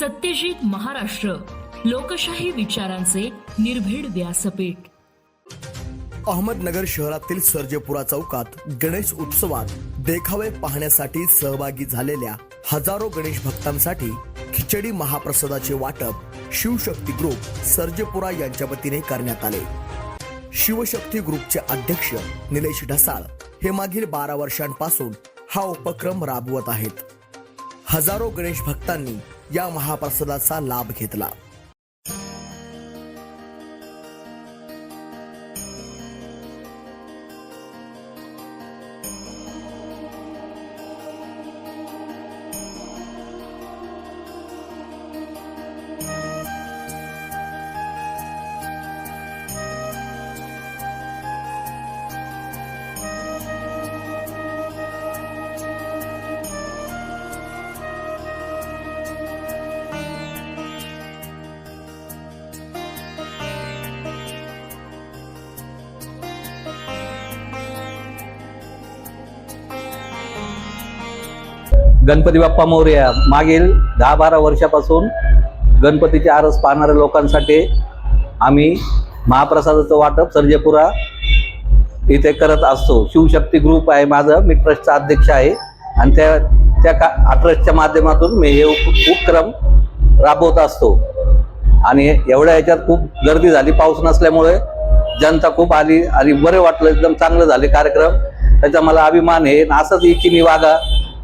सत्यजित महाराष्ट्र लोकशाही विचारांचे निर्भीड व्यासपीठ. अहमदनगर शहरातील सर्जेपुरा चौकात गणेश उत्सवात देखावे पाहण्यासाठी सहभागी झालेल्या हजारो गणेश भक्तांसाठी खिचडी महाप्रसादाचे वाटप शिवशक्ती ग्रुप सर्जेपुरा यांच्या वतीने करण्यात आले. शिवशक्ती ग्रुपचे अध्यक्ष निलेश ढसाळ हे मागील बारा वर्षांपासून हा उपक्रम राबवत आहेत. हजारो गणेश भक्तांनी या महाप्रसादाचा लाभ घेतला. गणपती बाप्पा मौर्य मागील दहा बारा वर्षापासून गणपतीचे आरस पाहणाऱ्या लोकांसाठी आम्ही महाप्रसादाचं वाटप सर्जेपुरा इथे करत असतो. शिवशक्ती ग्रुप आहे माझं मी ट्रस्टचा अध्यक्ष आहे. आणि त्या त्या का ट्रस्टच्या माध्यमातून मी हे उप उपक्रम राबवत असतो. आणि एवढ्या ह्याच्यात खूप गर्दी झाली पाऊस नसल्यामुळे जनता खूप आली आणि बरे वाटलं एकदम चांगलं झाले कार्यक्रम. त्याचा मला अभिमान आहे. असंच इच्छिनी वागा.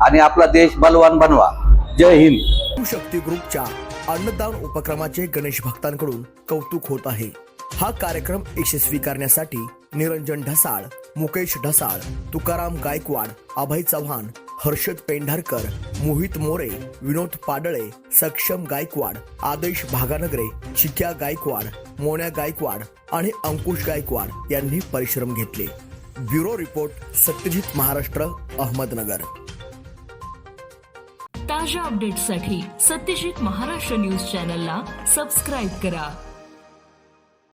आणि आपला देश बलवान बनवा. जय हिंद. शक्ती ग्रुपच्या अन्नदान उपक्रमाचे गणेश भक्तांकडून कौतुक होत आहे. हा कार्यक्रम यशस्वी करण्यासाठी निरंजन ढसाळ मुकेश ढसाळ तुकाराम गायकवाड अभय चव्हाण हर्षद पेंढारकर मोहित मोरे विनोद पाडळे सक्षम गायकवाड आदेश भागानगरे चिक्या गायकवाड मोन्या गायकवाड आणि अंकुश गायकवाड यांनी परिश्रम घेतले. Bureau report Satyajit Maharashtra Ahmednagar. ताज्या अपडेट्ससाठी सत्यजित महाराष्ट्र न्यूज चॅनलला सबस्क्राईब करा.